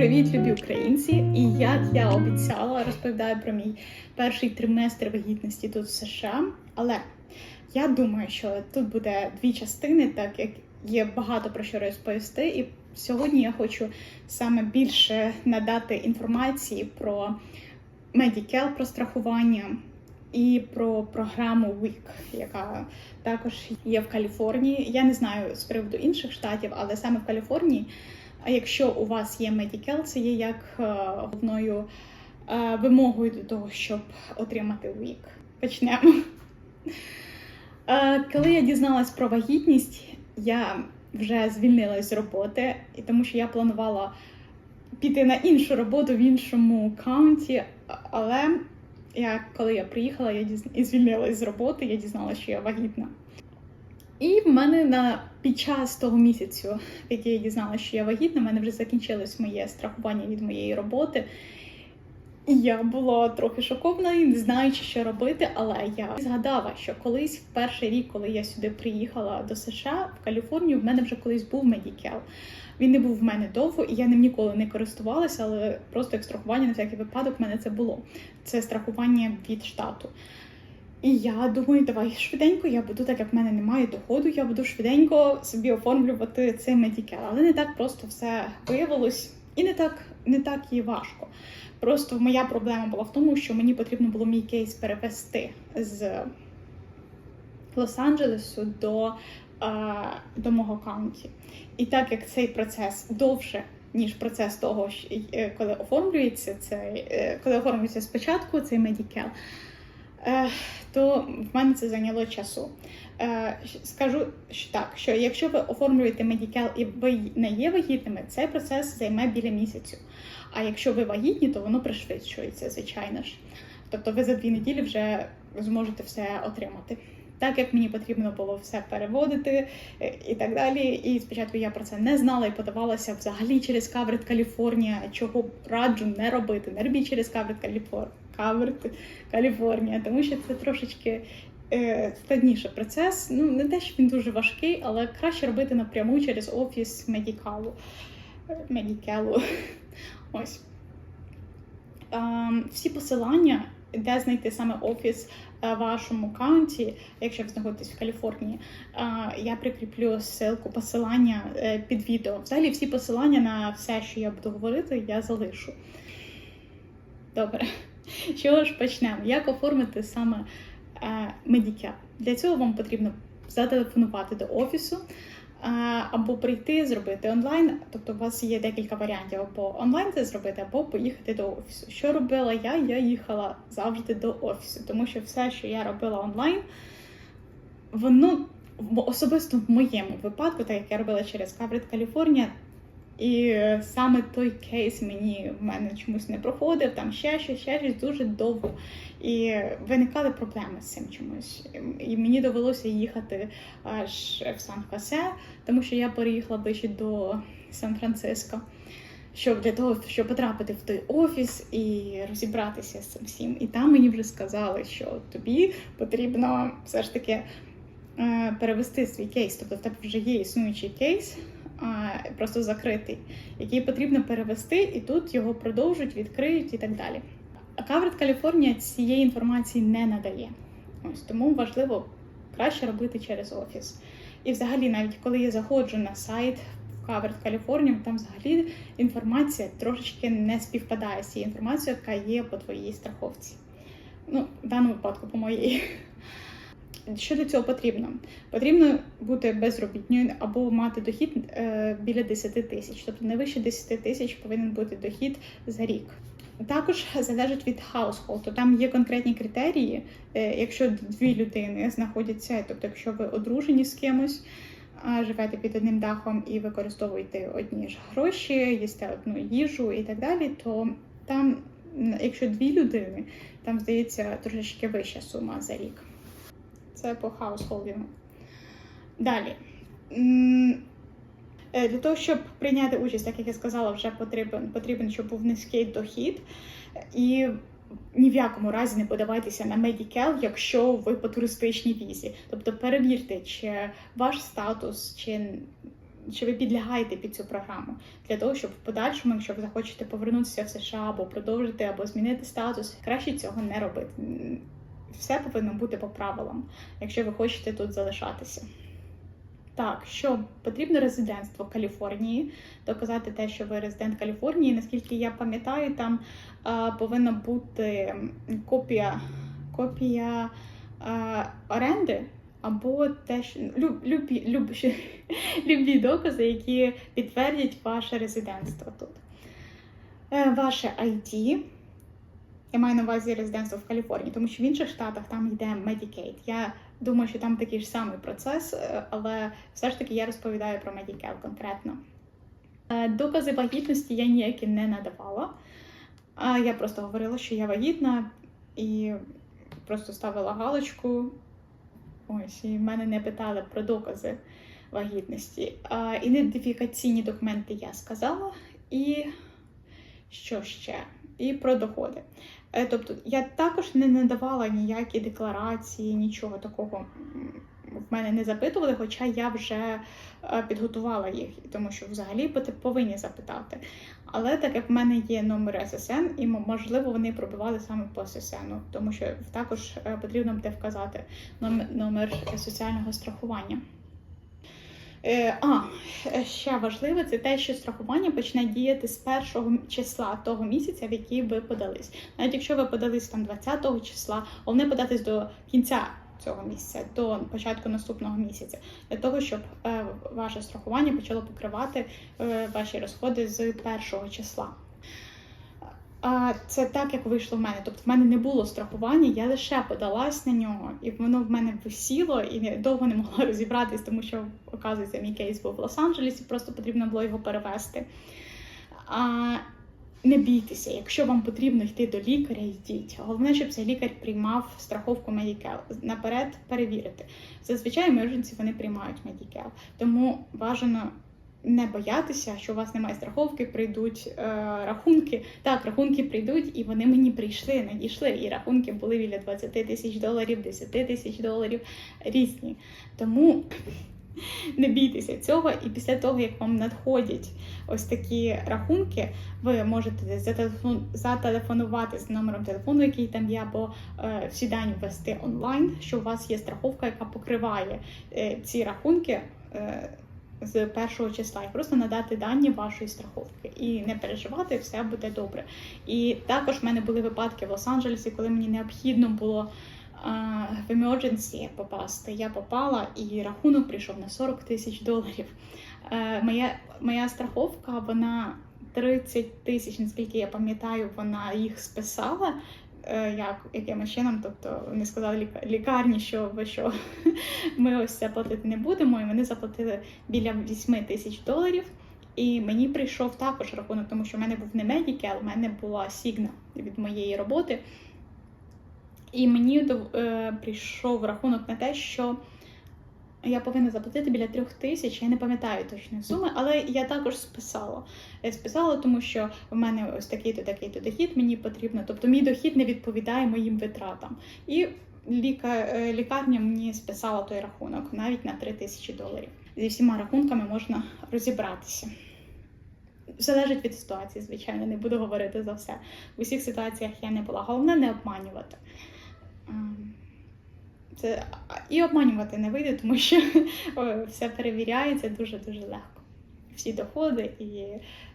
Привіт, любі українці! І як я обіцяла, розповідаю про мій перший триместр вагітності тут в США. Але я думаю, що тут буде дві частини, так як є багато про що розповісти. І сьогодні я хочу саме більше надати інформації про Medicare, про страхування і про програму WIC, яка також є в Каліфорнії. Я не знаю з приводу інших штатів, але саме в Каліфорнії. А якщо у вас є Medicare, це є як е, головною е, вимогою до того, щоб отримати WIC. Почнемо. Е, Коли я дізналась про вагітність, я вже звільнилась з роботи, і тому що я планувала піти на іншу роботу в іншому каунті, але я, коли я приїхала, я дізна... і звільнилась з роботи, я дізналася, що я вагітна. І в мене на під час того місяцю, який я дізналася, що я вагітна, в мене вже закінчилось моє страхування від моєї роботи. Я була трохи шокована і не знаючи, що робити, але я згадала, що колись в перший рік, коли я сюди приїхала до США в Каліфорнію, в мене вже колись був Medicare. Він не був в мене довго, і я ним ніколи не користувалася, але просто як страхування на всякий випадок в мене це було. Це страхування від штату. І я думаю, давай швиденько, я буду, так як в мене немає доходу, я буду швиденько собі оформлювати цей медікел. Але не так просто все виявилось, і не так, не так і важко. Просто моя проблема була в тому, що мені потрібно було мій кейс перевести з Лос-Анджелесу до, а, до мого каунті. І так як цей процес довше. Ніж процес того, е, коли оформлюється цей, е, коли оформлюється спочатку цей медікел, Е, то в мене це зайняло часу. Е, Скажу так, що якщо ви оформлюєте медікел і ви не є вагітними, цей процес займе біля місяцю. А якщо ви вагітні, то воно пришвидшується, звичайно ж. Тобто ви за дві неділі вже зможете все отримати. Так як мені потрібно було все переводити е, і так далі. І спочатку я про це не знала і подавалася взагалі через Каверт Каліфорнія, чого раджу не робити. Не робіть через Каверт Каліфорнія. Каверт Каліфорнія, тому що це трошечки е, складніший процес. Ну, не те, що він дуже важкий, але краще робити напряму через офіс медікалу. Медікелу. Ось. Ем, всі посилання, де знайти саме офіс е, вашому каунті, якщо ви знаходитесь в Каліфорнії, я прикріплю ссылку, посилання е, під відео. Взагалі, всі посилання на все, що я буду говорити, я залишу. Добре. Що ж почнемо? Як оформити саме е, медікя? Для цього вам потрібно зателефонувати до офісу е, або прийти, зробити онлайн. Тобто, у вас є декілька варіантів або онлайн це зробити, або поїхати до офісу. Що робила я? Я їхала завжди до офісу, тому що все, що я робила онлайн, воно особисто в моєму випадку, так як я робила через Каврит Каліфорнія. І саме той кейс мені в мене чомусь не проходив, там ще щось, ще щось дуже довго. І виникали проблеми з цим чомусь. І мені довелося їхати аж в Сан-Хосе, тому що я переїхала ближче до Сан-Франциско. Щоб для того, щоб потрапити в той офіс і розібратися з цим всім. І там мені вже сказали, що тобі потрібно все ж таки е, перевести свій кейс. Тобто в тебе вже є існуючий кейс, просто закритий, який потрібно перевести, і тут його продовжують, відкриють і так далі. Каверт Каліфорнія цієї інформації не надає. Ось тому важливо краще робити через офіс. І взагалі, навіть коли я заходжу на сайт в Каверт Каліфорнію, там взагалі інформація трошечки не співпадає з цією інформацією, яка є по твоїй страховці. Ну, в даному випадку по моїй. Що для цього потрібно? Потрібно бути безробітною або мати дохід е, біля 10 тисяч, тобто не вище 10 тисяч повинен бути дохід за рік. Також залежить від хаусхолду. Там є конкретні критерії, е, якщо дві людини знаходяться, тобто, якщо ви одружені з кимось, живете під одним дахом і використовуєте одні ж гроші, їсте одну їжу і так далі, то там, якщо дві людини, там здається трошечки вища сума за рік. Це по хаусхолдінгу. Далі. Е, Для того, щоб прийняти участь, так як я сказала, вже потрібен, потрібен, щоб був низький дохід. І ні в якому разі не подавайтеся на Medicare, якщо ви по туристичній візі. Тобто перевірте, чи ваш статус, чи чи ви підлягаєте під цю програму для того, щоб в подальшому, якщо ви захочете повернутися в США або продовжити, або змінити статус, краще цього не робити. Все повинно бути по правилам, якщо ви хочете тут залишатися. Так, що потрібно резидентство Каліфорнії, доказати те, що ви резидент Каліфорнії. Наскільки я пам'ятаю, там а, повинна бути копія, копія а, оренди або те, що люб, любі, люб, любі докази, які підтвердять ваше резидентство тут. Е, Ваше ID. Я маю на увазі резидентство в Каліфорнії, тому що в інших штатах там йде Medicaid. Я думаю, що там такий ж самий процес, е, але все ж таки я розповідаю про Medicaid конкретно. Е, Докази вагітності я ніякі не надавала. Я просто говорила, що я вагітна і просто ставила галочку. Ось, і в мене не питали про докази вагітності. Ідентифікаційні документи я сказала. І що ще? І про доходи. Е, Тобто я також не надавала ніякі декларації, нічого такого в мене не запитували, хоча я вже е, підготувала їх, тому що взагалі повинні запитати. Але так як в мене є номер ССН, і можливо вони пробивали саме по ССН, тому що також е, потрібно буде вказати номер соціального страхування. Е, а, е, ще важливе, це те, що страхування почне діяти з першого числа того місяця, в який ви подались. Навіть якщо ви подались там 20 числа, головне податись до кінця цього місяця, до початку наступного місяця, для того, щоб е, ваше страхування почало покривати ваші розходи з першого числа. А це так, як вийшло в мене. Тобто в мене не було страхування, я лише подалась на нього, і воно в мене висіло, і я довго не могла розібратись, тому що, оказується, мій кейс був в Лос-Анджелесі, просто потрібно було його перевести. А, не бійтеся, якщо вам потрібно йти до лікаря, йдіть. Головне, щоб цей лікар приймав страховку Medicare. Наперед перевірити. Зазвичай emergency вони приймають Medicare. Тому бажано не боятися, що у вас немає страховки, прийдуть е, рахунки. Так, рахунки прийдуть, і вони мені прийшли, надійшли. І рахунки були біля 20 тисяч доларів, 10 тисяч доларів різні. Тому не бійтеся цього, і після того, як вам надходять ось такі рахунки, ви можете зателефон- зателефонувати з номером телефону, який там є, або е, всі дані ввести онлайн, що у вас є страховка, яка покриває е, ці рахунки. З першого числа і просто надати дані вашої страховки і не переживати, все буде добре. І також в мене були випадки в Лос-Анджелесі, коли мені необхідно було в emergency попасти. Я попала, і рахунок прийшов на 40 тисяч доларів. Е, моя, моя страховка, вона 30 тисяч, наскільки я пам'ятаю, вона їх списала. Е, Як яким чином, тобто вони сказали лікарні, що ви що ми ось це платити не будемо, і вони заплатили біля 8 тисяч доларів. І мені прийшов також рахунок, тому що в мене був не медікел, в мене була Сігна від моєї роботи. І мені е, прийшов рахунок на те, що я повинна заплатити біля трьох тисяч. Я не пам'ятаю точної суми, але я також списала. Я списала, тому що в мене ось такий-то такий-то дохід мені потрібно. Тобто мій дохід не відповідає моїм витратам. І е, лікарня мені списала той рахунок навіть на 3 тисячі доларів. Зі всіма рахунками можна розібратися. Залежить від ситуації, звичайно, не буду говорити за все. В усіх ситуаціях я не була. Головне не обманювати. Це і обманювати не вийде, тому що е, все перевіряється дуже-дуже легко. Всі доходи, і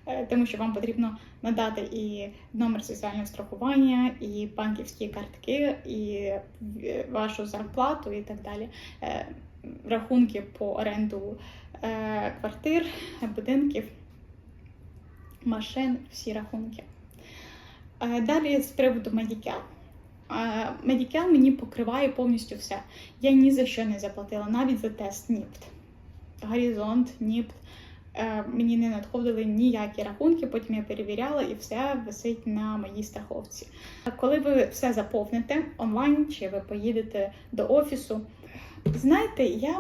е, тому що вам потрібно надати і номер соціального страхування, і банківські картки, і е, вашу зарплату, і так далі. Е, Рахунки по оренду е, квартир, будинків, машин, всі рахунки. Е, Далі з приводу Medicare. Medicare мені покриває повністю все. Я ні за що не заплатила, навіть за тест НІПТ. Горизонт, НІПТ. Е, Мені не надходили ніякі рахунки, потім я перевіряла і все висить на моїй страховці. Коли ви все заповните онлайн чи ви поїдете до офісу, знаєте, я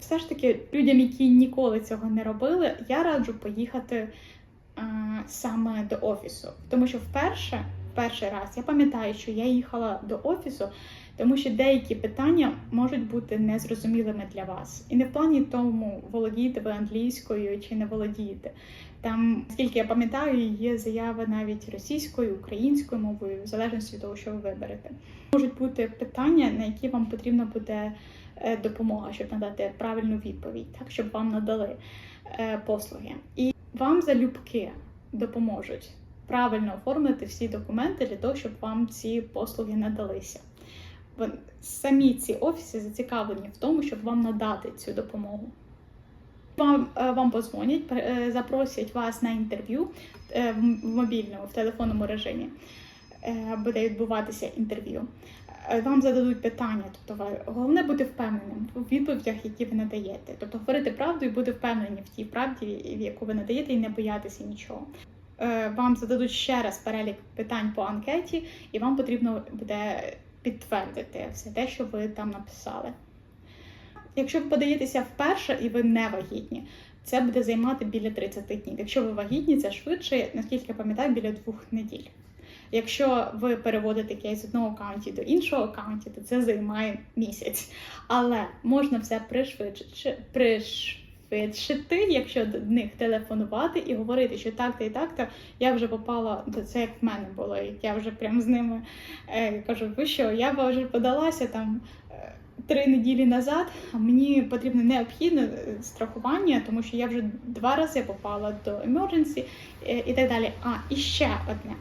все ж таки людям, які ніколи цього не робили, я раджу поїхати е, саме до офісу. Тому що вперше перший раз. Я пам'ятаю, що я їхала до офісу, тому що деякі питання можуть бути незрозумілими для вас. І не в плані тому, володієте ви англійською чи не володієте. Там, скільки я пам'ятаю, є заяви навіть російською, українською мовою, в залежності від того, що ви виберете. Можуть бути питання, на які вам потрібна буде е, допомога, щоб надати правильну відповідь, так щоб вам надали е, послуги. І вам залюбки допоможуть правильно оформити всі документи для того, щоб вам ці послуги надалися. Самі ці офіси зацікавлені в тому, щоб вам надати цю допомогу. Вам, е, вам позвонять, е, запросять вас на інтерв'ю е, в в мобільному, в телефонному режимі. Буде відбуватися інтерв'ю. Вам зададуть питання, тобто головне бути впевненим у відповідях, які ви надаєте. Тобто говорити правду і бути впевнені в тій правді, в яку ви надаєте, і не боятися нічого. Е, Вам зададуть ще раз перелік питань по анкеті, і вам потрібно буде підтвердити все те, що ви там написали. Якщо ви подаєтеся вперше і ви не вагітні, це буде займати біля 30 днів. Якщо ви вагітні, це швидше, наскільки я пам'ятаю, біля двох неділь. Якщо ви переводите кейс з одного аккаунті до іншого аккаунті, то це займає місяць. Але можна все пришвидшити, пришвидшити, якщо до них телефонувати і говорити, що так-то і так-то я вже попала до це, як в мене було. Я вже прям з ними е, кажу, ви що, я вже подалася там. е, Три неділі назад а мені потрібно необхідне е, страхування, тому що я вже два рази попала до emergency е, і так далі. А і ще одне.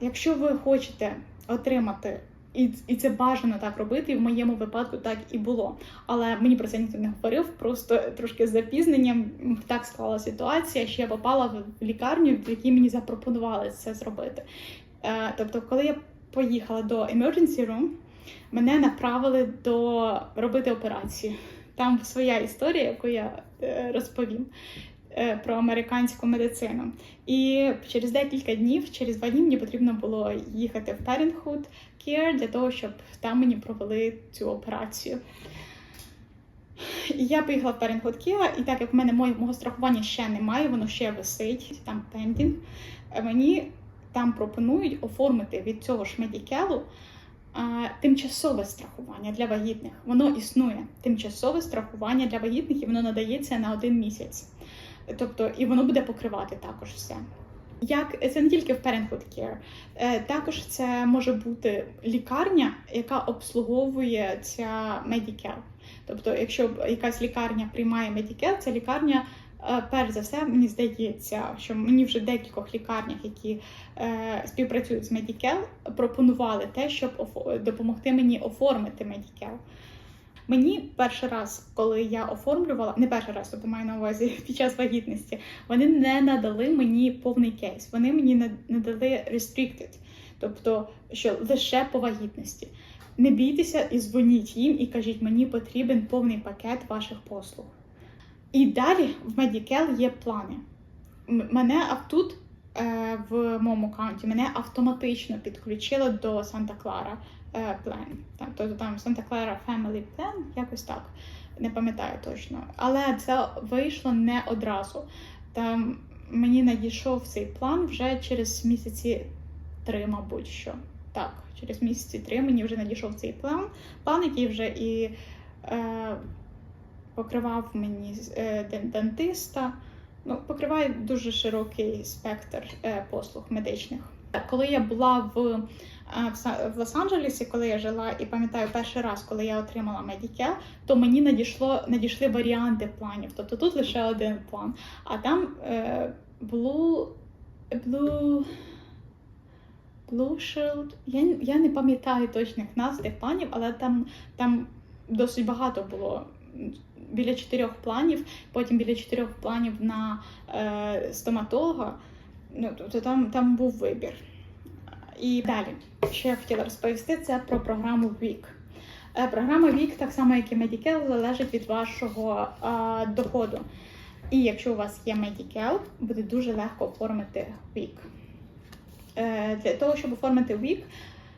Якщо ви хочете отримати, і, і це бажано так робити, і в моєму випадку так і було. Але мені про це ніхто не говорив, просто трошки з запізненням так склала ситуація, що я попала в лікарню, в якій мені запропонували це зробити. Е, Тобто, коли я поїхала до emergency room, мене направили до робити операцію. Там своя історія, яку я е, розповім про американську медицину. І через декілька днів, через два дні, мені потрібно було їхати в Parenthood Care для того, щоб там мені провели цю операцію. І я поїхала в Parenthood Care, і так як в мене мого страхування ще немає, воно ще висить, там пендінг, е, мені там пропонують оформити від цього ж медікелу тимчасове страхування для вагітних. Воно існує. Тимчасове страхування для вагітних, і воно надається на один місяць. Тобто, і воно буде покривати також все. Як це не тільки в Parenthood Care, е, також це може бути лікарня, яка обслуговує ця Medicare. Тобто, якщо якась лікарня приймає Medicare, ця лікарня, е, перш за все, мені здається, що мені вже в декількох лікарнях, які е, співпрацюють з Medicare, пропонували те, щоб допомогти мені оформити Medicare. Мені перший раз, коли я оформлювала, не перший раз, тобто маю на увазі під час вагітності, вони не надали мені повний кейс. Вони мені на- надали restricted, тобто що лише по вагітності. Не бійтеся і дзвоніть їм і кажіть, мені потрібен повний пакет ваших послуг. І далі в Medicare є плани. Мене а тут е, в моєму аккаунті мене автоматично підключило до Санта Клара Plan. Тобто там Санта Клара Family Plan, якось так. Не пам'ятаю точно. Але це вийшло не одразу. Там мені надійшов цей план вже через місяці три, мабуть що. Так, через місяці три мені вже надійшов цей план, план, який вже і е, покривав мені е, дентиста. Ну, покриває дуже широкий спектр е, послуг медичних. Коли я була в, в Лос-Анджелесі, коли я жила, і пам'ятаю перший раз, коли я отримала Medicare, то мені надійшло надійшли варіанти планів. Тобто тут лише один план, а там е, Blue, Blue, Blue Shield. Я, я не пам'ятаю точних назв тих планів, але там, там досить багато було. Біля чотирьох планів, потім біля чотирьох планів на е, стоматолога. Ну, тобто там, там був вибір. І далі, що я хотіла розповісти, це про програму WIC. Е, Програма ВІК, так само як і Medicare, залежить від вашого е, доходу. І якщо у вас є Medicare, буде дуже легко оформити ВІК. Е, для того, щоб оформити ВІК,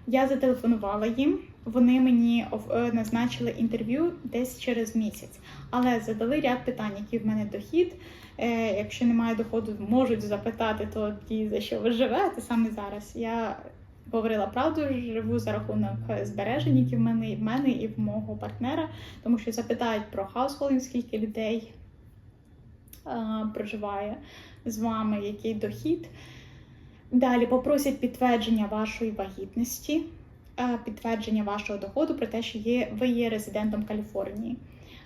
я зателефонувала їм вони мені е, назначили інтерв'ю десь через місяць, але задали ряд питань, який в мене дохід. Е, якщо немає доходу, можуть запитати тоді, за що ви живете саме зараз. Я говорила правду, живу за рахунок збережень, які в мене і в мене, і в мого партнера, тому що запитають про хаусхолдинг, скільки людей е, проживає з вами, який дохід. Далі попросять підтвердження вашої вагітності, підтвердження вашого доходу про те, що є, ви є резидентом Каліфорнії.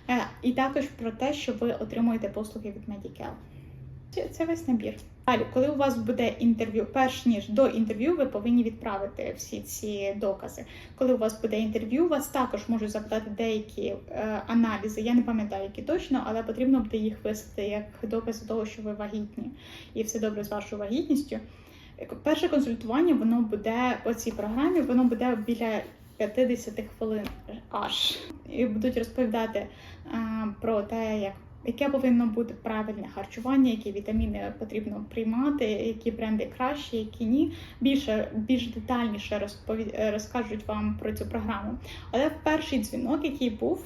Е, І також про те, що ви отримуєте послуги від Medicare. Це, це весь набір. Далі, коли у вас буде інтерв'ю, перш ніж до інтерв'ю, ви повинні відправити всі ці докази. Коли у вас буде інтерв'ю, вас також можуть запитати деякі е, аналізи. Я не пам'ятаю, які точно, але потрібно буде їх висити як докази того, що ви вагітні, і все добре з вашою вагітністю. Перше консультування воно буде по цій програмі, воно буде біля 50 хвилин аж. І будуть розповідати а, про те, як. Яке повинно бути правильне харчування, які вітаміни потрібно приймати, які бренди кращі, які ні. Більше більш детальніше розпові... розкажуть вам про цю програму. Але перший дзвінок, який був,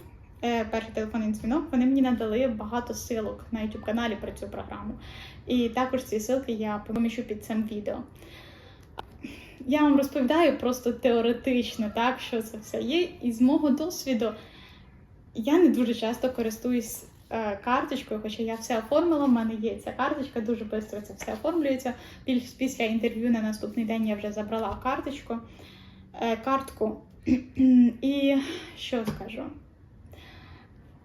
перший телефонний дзвінок, вони мені надали багато силок на youtube каналі про цю програму. І також ці ссылки я поміщу під цим відео. Я вам розповідаю просто теоретично, так, що це все є. І з мого досвіду я не дуже часто користуюсь е, карточкою, хоча я все оформила, в мене є ця карточка, дуже швидко це все оформлюється. Піс- Після інтерв'ю на наступний день я вже забрала карточку, е, картку. І що скажу?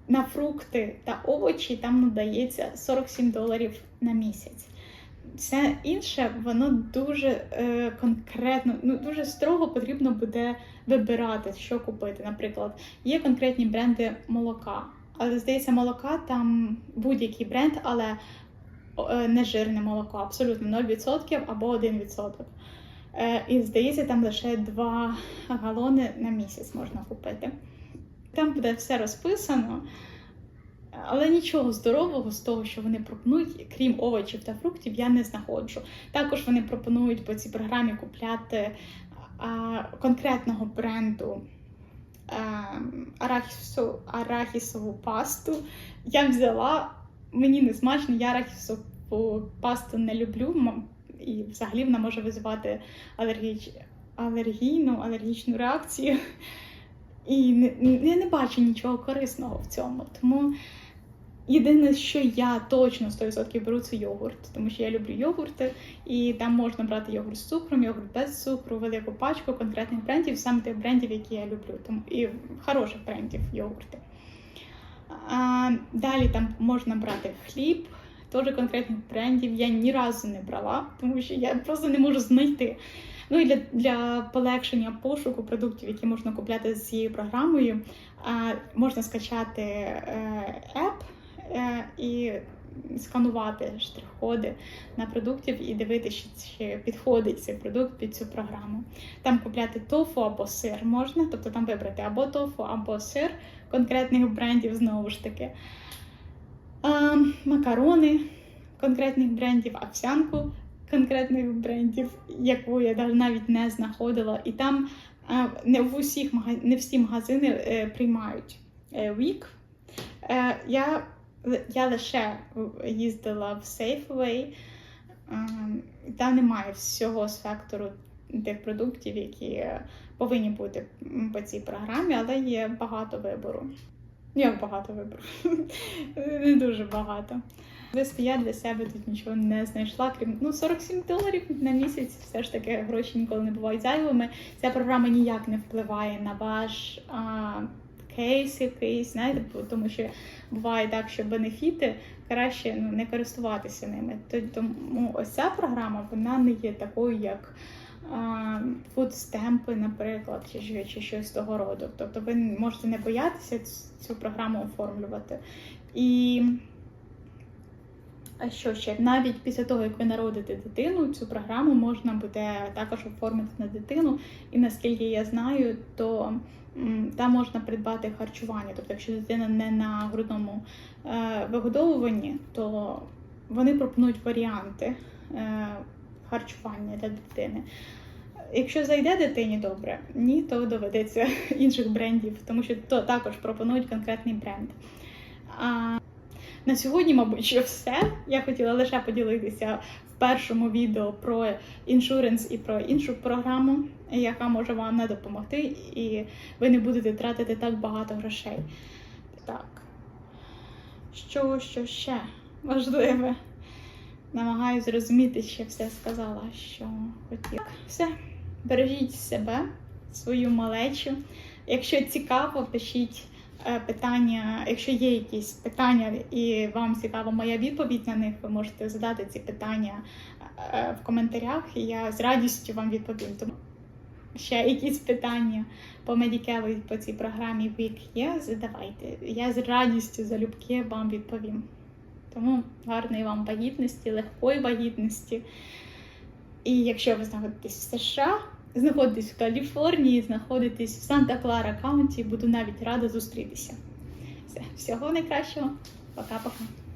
На фрукти та овочі там надається 47 доларів на місяць. Все інше, воно дуже е, конкретно, ну дуже строго потрібно буде вибирати, що купити. Наприклад, є конкретні бренди молока, але здається, молока там будь-який бренд, але е, не жирне молоко, абсолютно 0% або 1%. Е, і здається, там лише 2 галони на місяць можна купити. Там буде все розписано. Але нічого здорового з того, що вони пропонують, крім овочів та фруктів, я не знаходжу. Також вони пропонують по цій програмі купляти а, конкретного бренду а, арахісу, арахісову пасту. Я взяла, мені не смачно, я арахісову пасту не люблю. І взагалі вона може визивати алергіч... алергійну, алергічну реакцію. І не, я не бачу нічого корисного в цьому. Тому єдине, що я точно 100% беру, це йогурт, тому що я люблю йогурти, і там можна брати йогурт з цукром, йогурт без цукру, велику пачку конкретних брендів, саме тих брендів, які я люблю. Тому і хороших брендів йогурти. А, далі там можна брати хліб. Теж конкретних брендів я ні разу не брала, тому що я просто не можу знайти. Ну і для, для полегшення пошуку продуктів, які можна купляти з цією програмою, можна скачати е, еп е, і сканувати штрих-коди на продуктів і дивитися, чи підходить цей продукт під цю програму. Там купляти тофу або сир можна, тобто там вибрати або тофу, або сир конкретних брендів знову ж таки. Макарони конкретних брендів, овсянку конкретних брендів, яку я навіть не знаходила. І там е, не в усіх не всі магазини е, приймають Вік. Е, я, я лише їздила в Safeway, там немає всього спектру тих продуктів, які повинні бути по цій програмі, але є багато вибору. Як багато вибору? Не дуже багато. Особисто я для себе тут нічого не знайшла, крім ну 47 доларів на місяць. Все ж таки гроші ніколи не бувають зайвими. Ця програма ніяк не впливає на ваш а, кейс якийсь, знаєте, тому що буває так, що бенефіти краще ну, не користуватися ними. Тому ось ця програма вона не є такою, як фудстемпи, наприклад, чи, чи щось того роду. Тобто ви можете не боятися цю програму оформлювати. І а що ще? Навіть після того, як ви народите дитину, цю програму можна буде також оформити на дитину. І наскільки я знаю, то там можна придбати харчування. Тобто, якщо дитина не на грудному е, вигодовуванні, то вони пропонують варіанти е, харчування для дитини. якщо зайде дитині добре, ні, то доведеться інших брендів, тому що то також пропонують конкретний бренд. На сьогодні, мабуть, все. Я хотіла лише поділитися в першому відео про іншуренс і про іншу програму, яка може вам не допомогти, і ви не будете тратити так багато грошей. Так. Що, що ще важливе? Намагаюся зрозуміти, що все сказала, що хотіла. Все, бережіть себе, свою малечу. Якщо цікаво, пишіть питання. Якщо є якісь питання і вам цікава моя відповідь на них, ви можете задати ці питання е, в коментарях, і я з радістю вам відповім. Тому ще якісь питання по медікелу по цій програмі вік є, задавайте. Я з радістю залюбки вам відповім. Тому гарної вам вагітності, легкої вагітності. І якщо ви знаходитесь в США, знаходитесь в Каліфорнії, знаходитесь в Санта-Клара Каунті, буду навіть рада зустрітися. Все, всього найкращого. Пока-пока.